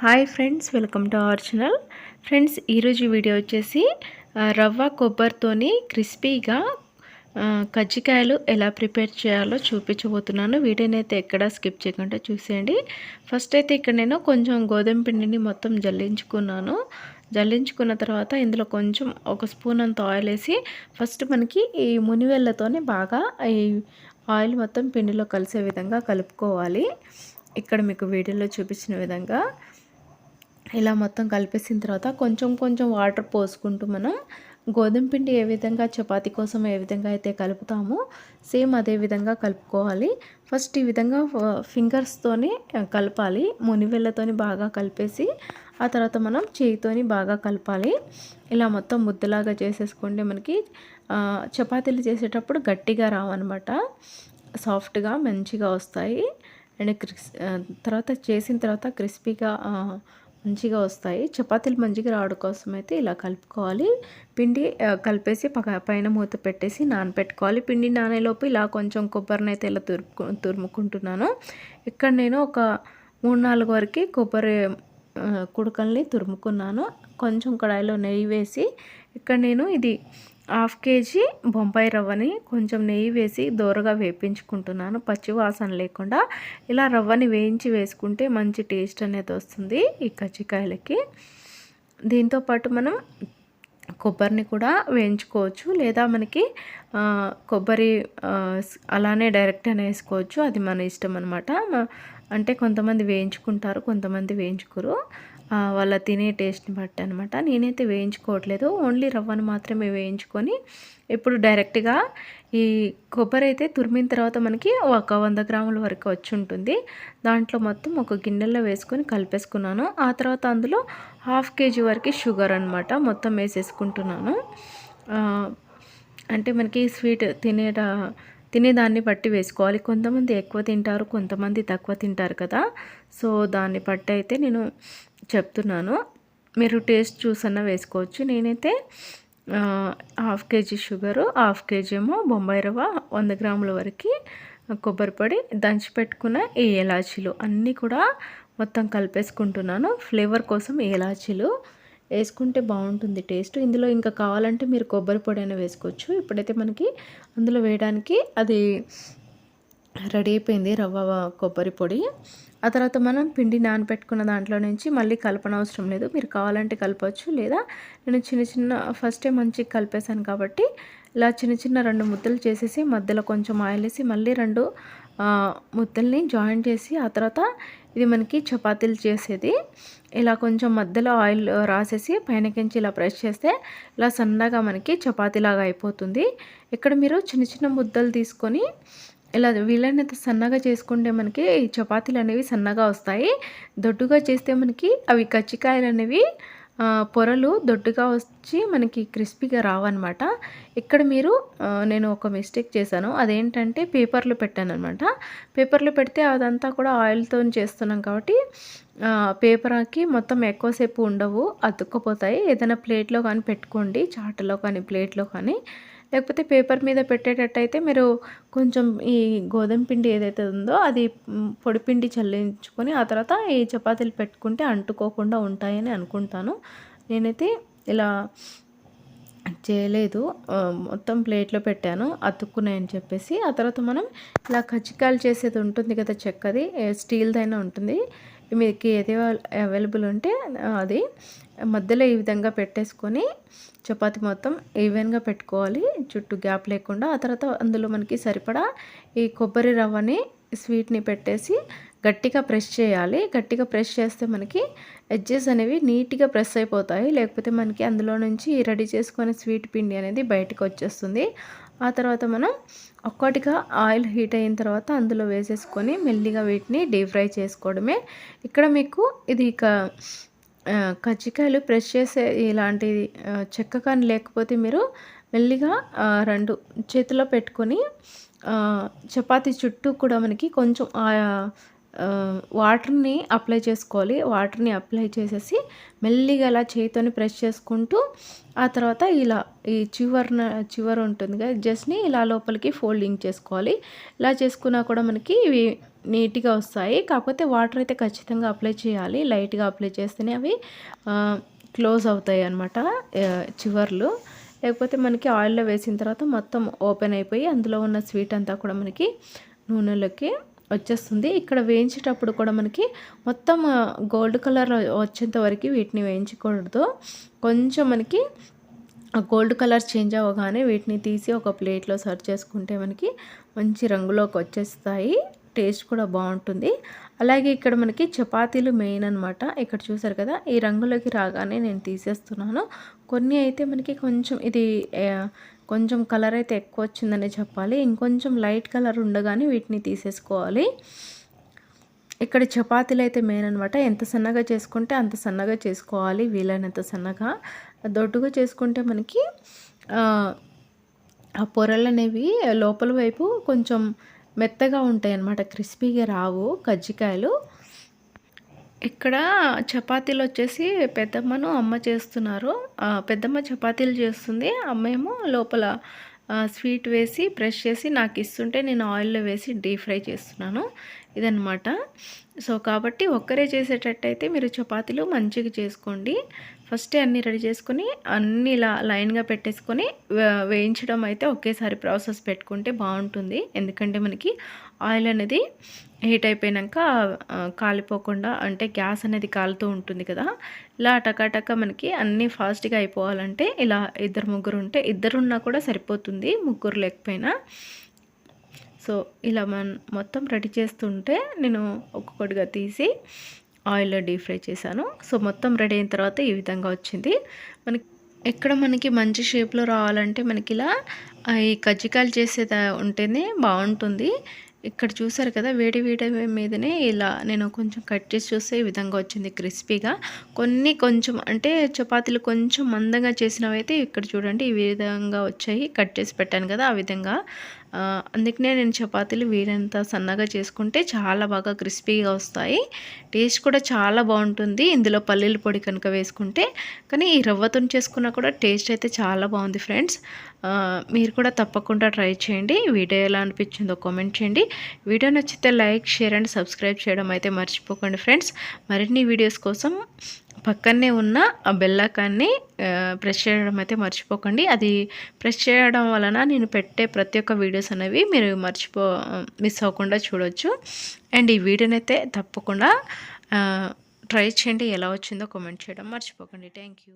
Hi friends welcome to our channel. Friends ఈరోజు video వచ్చేసి రవ్వ కొబ్బరితోని క్రిస్పీగా కజ్జికాయలు ఎలా ప్రిపేర్ చేయాలో చూపించబోతున్నాను. వీడియోని అయితే ఎక్కడ స్కిప్ చేయకుండా చూసేయండి. ఫస్ట్ అయితే ఇక్కడ నేను కొంచెం గోధుమ పిండిని మొత్తం జల్లించుకున్నాను. జల్లించుకున్న తర్వాత ఇందులో కొంచెం ఒక స్పూన్ అంత ఆయిల్ వేసి ఫస్ట్ మనకి ఈ మునివెళ్ళతోనే బాగా ఈ ఆయిల్ మొత్తం పిండిలో కలిసే విధంగా కలుపుకోవాలి. ఇక్కడ మీకు వీడియోలో చూపించిన విధంగా ఇలా మొత్తం కలిపేసిన తర్వాత కొంచెం కొంచెం వాటర్ పోసుకుంటూ మనం గోధుమ పిండి ఏ విధంగా చపాతీ కోసం ఏ విధంగా అయితే కలుపుతామో సేమ్ అదే విధంగా కలుపుకోవాలి. ఫస్ట్ ఈ విధంగా ఫింగర్స్తోనే కలపాలి. మునివెళ్ళతోని బాగా కలిపేసి ఆ తర్వాత మనం చేయితోని బాగా కలపాలి. ఇలా మొత్తం ముద్దలాగా చేసేసుకోండి మనకి. చపాతీలు చేసేటప్పుడు గట్టిగా రావన్నమాట. సాఫ్ట్గా మంచిగా వస్తాయి. అండ్ క్రిస్ తర్వాత చేసిన తర్వాత క్రిస్పీగా మంచిగా వస్తాయి. చపాతీలు మంచిగా రావడం కోసం అయితే ఇలా కలుపుకోవాలి. పిండి కలిపేసి పైన మూత పెట్టేసి నానపెట్టుకోవాలి. పిండి నానేలోపు ఇలా కొంచెం కొబ్బరిని అయితే ఇలా తురుపు తురుముకుంటున్నాను. ఇక్కడ నేను ఒక మూడు నాలుగు వరకు కొబ్బరి కుడకల్ని తురుముకున్నాను. కొంచెం కడాయిలో నెయ్యి వేసి ఇక్కడ నేను ఇది హాఫ్ కేజీ బొంబాయి రవ్వని కొంచెం నెయ్యి వేసి దోరగా వేపించుకుంటున్నాను. పచ్చివాసన లేకుండా ఇలా రవ్వని వేయించి వేసుకుంటే మంచి టేస్ట్ అనేది వస్తుంది ఈ కజ్జికాయలకి. దీంతోపాటు మనం కొబ్బరిని కూడా వేయించుకోవచ్చు. లేదా మనకి కొబ్బరి అలానే డైరెక్ట్ అని వేసుకోవచ్చు. అది మన ఇష్టం అనమాట అంటే కొంతమంది వేయించుకుంటారు కొంతమంది వేయించుకోరు. వాళ్ళ తినే టేస్ట్ని బట్టి అనమాట నేనైతే వేయించుకోవట్లేదు. ఓన్లీ రవ్వను మాత్రమే వేయించుకొని ఇప్పుడు డైరెక్ట్గా ఈ కొబ్బరి అయితే తురిమిన తర్వాత మనకి ఒక వంద గ్రాముల వరకు వచ్చి ఉంటుంది. దాంట్లో మొత్తం ఒక గిన్నెలో వేసుకొని కలిపేసుకున్నాను. ఆ తర్వాత అందులో హాఫ్ కేజీ వరకు షుగర్ అనమాట మొత్తం వేసేసుకుంటున్నాను. అంటే మనకి స్వీట్ తినేట తినేదాన్ని బట్టి వేసుకోవాలి. కొంతమంది ఎక్కువ తింటారు కొంతమంది తక్కువ తింటారు కదా. సో దాన్ని బట్టి అయితే నేను చెప్తున్నాను. మీరు టేస్ట్ చూసన్నా వేసుకోవచ్చు. నేనైతే half KG sugar half KG ఏమో బొంబాయి రవ్వ వంద గ్రాముల వరకు కొబ్బరి పొడి దంచి పెట్టుకున్న ఈ ఏలాచీలు అన్నీ కూడా మొత్తం కలిపేసుకుంటున్నాను. ఫ్లేవర్ కోసం ఏలాచీలు వేసుకుంటే బాగుంటుంది టేస్ట్. ఇందులో ఇంకా కావాలంటే మీరు కొబ్బరి పొడి అయినా వేసుకోవచ్చు. ఇప్పుడైతే మనకి అందులో వేయడానికి అది రెడీ అయిపోయింది రవ్వ కొబ్బరి పొడి. ఆ తర్వాత మనం పిండి నానపెట్టుకున్న దాంట్లో నుంచి మళ్ళీ కలపనవసరం లేదు. మీరు కావాలంటే కలపవచ్చు లేదా నేను చిన్న చిన్న ఫస్టే మంచిగా కలిపేశాను కాబట్టి ఇలా చిన్న చిన్న రెండు ముద్దలు చేసేసి మధ్యలో కొంచెం ఆయిల్ వేసి మళ్ళీ రెండు ముద్దల్ని జాయిన్ చేసి ఆ తర్వాత ఇది మనకి చపాతీలు చేసేది. ఇలా కొంచెం మధ్యలో ఆయిల్ రాసేసి పైనకించి ఇలా ప్రెస్ చేస్తే ఇలా సన్నగా మనకి చపాతీలాగా అయిపోతుంది. ఇక్కడ మీరు చిన్న చిన్న ముద్దలు తీసుకొని ఇలా వీలైనంత సన్నగా చేసుకుంటే మనకి చపాతీలు అనేవి సన్నగా వస్తాయి. దొడ్డుగా చేస్తే మనకి అవి కచ్చికాయలు అనేవి పొరలు దొడ్డుగా వచ్చి మనకి క్రిస్పీగా రావన్నమాట. ఇక్కడ మీరు నేను ఒక మిస్టేక్ చేశాను. అదేంటంటే పేపర్లు పెట్టాను అనమాట పేపర్లు పెడితే అదంతా కూడా ఆయిల్తో చేస్తున్నాం కాబట్టి పేపర్కి మొత్తం ఎక్కువసేపు ఉండవు అతుక్కపోతాయి. ఏదైనా ప్లేట్లో కానీ పెట్టుకోండి చాటలో కానీ ప్లేట్లో కానీ. లేకపోతే పేపర్ మీద పెట్టేటట్టయితే మీరు కొంచెం ఈ గోధుమ పిండి ఏదైతే ఉందో అది పొడి పిండి చల్లించుకొని ఆ తర్వాత ఈ చపాతీలు పెట్టుకుంటే అంటుకోకుండా ఉంటాయని అనుకుంటాను. నేనైతే ఇలా చేయలేదు. మొత్తం ప్లేట్లో పెట్టాను అతుక్కున్నాయని చెప్పేసి. ఆ తర్వాత మనం ఇలా కచ్చికాయలు చేసేది ఉంటుంది కదా చెక్కది స్టీల్దైనా ఉంటుంది. మీకు ఏది అవైలబుల్ ఉంటే అది మధ్యలో ఈ విధంగా పెట్టేసుకొని చపాతి మొత్తం ఈవెన్గా పెట్టుకోవాలి. చుట్టూ గ్యాప్ లేకుండా ఆ తర్వాత అందులో మనకి సరిపడా ఈ కొబ్బరి రవ్వని స్వీట్ని పెట్టేసి గట్టిగా ప్రెస్ చేయాలి. గట్టిగా ప్రెస్ చేస్తే మనకి ఎడ్జెస్ అనేవి నీట్గా ప్రెస్ అయిపోతాయి. లేకపోతే మనకి అందులో నుంచి రెడీ చేసుకునే స్వీట్ పిండి అనేది బయటకు వచ్చేస్తుంది. ఆ తర్వాత మనం ఒక్కటిగా ఆయిల్ హీట్ అయిన తర్వాత అందులో వేసేసుకొని మెల్లిగా వీటిని డీప్ ఫ్రై చేసుకోవడమే. ఇక్కడ మీకు ఇది ఇక కజ్జికాయలు ప్రెస్ చేసే ఇలాంటి చెక్క కానీ లేకపోతే మీరు మెల్లిగా రెండు చేతిలో పెట్టుకొని చపాతీ చుట్టూ కూడా మనకి కొంచెం వాటర్ని అప్లై చేసుకోవాలి. వాటర్ని అప్లై చేసేసి మెల్లిగా అలా చేతితోని ప్రెస్ చేసుకుంటూ ఆ తర్వాత ఇలా ఈ చివరిన చివర ఉంటుంది కదా జస్ట్ని ఇలా లోపలికి ఫోల్డింగ్ చేసుకోవాలి. ఇలా చేసుకున్నా కూడా మనకి ఇవి నీట్గా వస్తాయి. కాకపోతే వాటర్ అయితే ఖచ్చితంగా అప్లై చేయాలి. లైట్గా అప్లై చేస్తేనే అవి క్లోజ్ అవుతాయి అన్నమాట చివర్లు. లేకపోతే మనకి ఆయిల్లో వేసిన తర్వాత మొత్తం ఓపెన్ అయిపోయి అందులో ఉన్న స్వీట్ అంతా కూడా మనకి నూనెలోకి వచ్చేస్తుంది. ఇక్కడ వేయించేటప్పుడు కూడా మనకి మొత్తం గోల్డ్ కలర్ వచ్చేంత వరకు వీటిని వేయించకూడదు. కొంచెం మనకి గోల్డ్ కలర్ చేంజ్ అవ్వగానే వీటిని తీసి ఒక ప్లేట్లో సర్వ్ చేసుకుంటే మనకి మంచి రంగులోకి వచ్చేస్తాయి. టేస్ట్ కూడా బాగుంటుంది. అలాగే ఇక్కడ మనకి చపాతీలు మెయిన్ అనమాట ఇక్కడ చూసారు కదా ఈ రంగులోకి రాగానే నేను తీసేస్తున్నాను. కొన్ని అయితే మనకి కొంచెం ఇది కొంచెం కలర్ అయితే ఎక్కువ వచ్చిందనే చెప్పాలి. ఇంకొంచెం లైట్ కలర్ ఉండగానే వీటిని తీసేసుకోవాలి. ఇక్కడ చపాతీలు అయితే మెయిన్ అనమాట ఎంత సన్నగా చేసుకుంటే అంత సన్నగా చేసుకోవాలి. వీలైనంత సన్నగా. దొడ్డుగా చేసుకుంటే మనకి ఆ పొరలు అనేవి లోపల వైపు కొంచెం మెత్తగా ఉంటాయి అన్నమాట క్రిస్పీగా రావు కజ్జికాయలు. ఇక్కడ చపాతీలు వచ్చేసి పెద్దమ్మను అమ్మ చేస్తున్నారు. పెద్దమ్మ చపాతీలు చేస్తుంది. అమ్మ ఏమో లోపల స్వీట్ వేసి బ్రష్ చేసి నాకు ఇస్తుంటే నేను ఆయిల్లో వేసి డీప్ ఫ్రై చేస్తున్నాను. ఇదనమాట సో కాబట్టి ఒక్కరే చేసేటట్టయితే మీరు చపాతీలు మంచిగా చేసుకోండి. ఫస్టే అన్నీ రెడీ చేసుకొని అన్నీ ఇలా లైన్గా పెట్టేసుకొని వేయించడం అయితే ఒకేసారి ప్రాసెస్ పెట్టుకుంటే బాగుంటుంది. ఎందుకంటే మనకి ఆయిల్ అనేది హీట్ అయిపోయాక కాలిపోకుండా అంటే గ్యాస్ అనేది కాలుతూ ఉంటుంది కదా. ఇలా టకాటక మనకి అన్నీ ఫాస్ట్గా అయిపోవాలంటే ఇలా ఇద్దరు ముగ్గురు ఉంటే ఇద్దరున్నా కూడా సరిపోతుంది ముగ్గురు లేకపోయినా. సో ఇలా మన మొత్తం రెడీ చేస్తుంటే నేను ఒక్కొక్కటిగా తీసి ఆయిల్లో డీప్ ఫ్రై చేశాను. సో మొత్తం రెడీ అయిన తర్వాత ఈ విధంగా వచ్చింది. మనకి ఎక్కడ మనకి మంచి షేప్లో రావాలంటే మనకి ఇలా ఈ కజ్జికాయలు చేసేది ఉంటేనే బాగుంటుంది. ఇక్కడ చూసారు కదా వేడి వేడి మీదనే ఇలా నేను కొంచెం కట్ చేసి చూస్తే ఈ విధంగా వచ్చింది క్రిస్పీగా. కొన్ని కొంచెం అంటే చపాతీలు కొంచెం మందంగా చేసినవైతే ఇక్కడ చూడండి ఈ విధంగా వచ్చాయి. కట్ చేసి పెట్టాను కదా ఆ విధంగా. అందుకనే నేను చపాతీలు వీరంత సన్నగా చేసుకుంటే చాలా బాగా క్రిస్పీగా వస్తాయి. టేస్ట్ కూడా చాలా బాగుంటుంది. ఇందులో పల్లీల పొడి కనుక వేసుకుంటే. కానీ ఈ రవ్వతో చేసుకున్నా కూడా టేస్ట్ అయితే చాలా బాగుంది ఫ్రెండ్స్. మీరు కూడా తప్పకుండా ట్రై చేయండి. వీడియో ఎలా అనిపించిందో కామెంట్ చేయండి. వీడియో నచ్చితే లైక్ షేర్ అండ్ సబ్స్క్రైబ్ చేయడం అయితే మర్చిపోకండి ఫ్రెండ్స్. మరిన్ని వీడియోస్ కోసం పక్కనే ఉన్న ఆ బెల్లకాన్ని ప్రెస్ చేయడం అయితే మర్చిపోకండి. అది ప్రెస్ చేయడం వలన నేను పెట్టే ప్రతి ఒక్క వీడియోస్ అనేవి మీరు మర్చిపో మిస్ అవ్వకుండా చూడవచ్చు అండ్ ఈ వీడియోనైతే తప్పకుండా ట్రై చేయండి. ఎలా వచ్చిందో కామెంట్ చేయడం మర్చిపోకండి. Thank you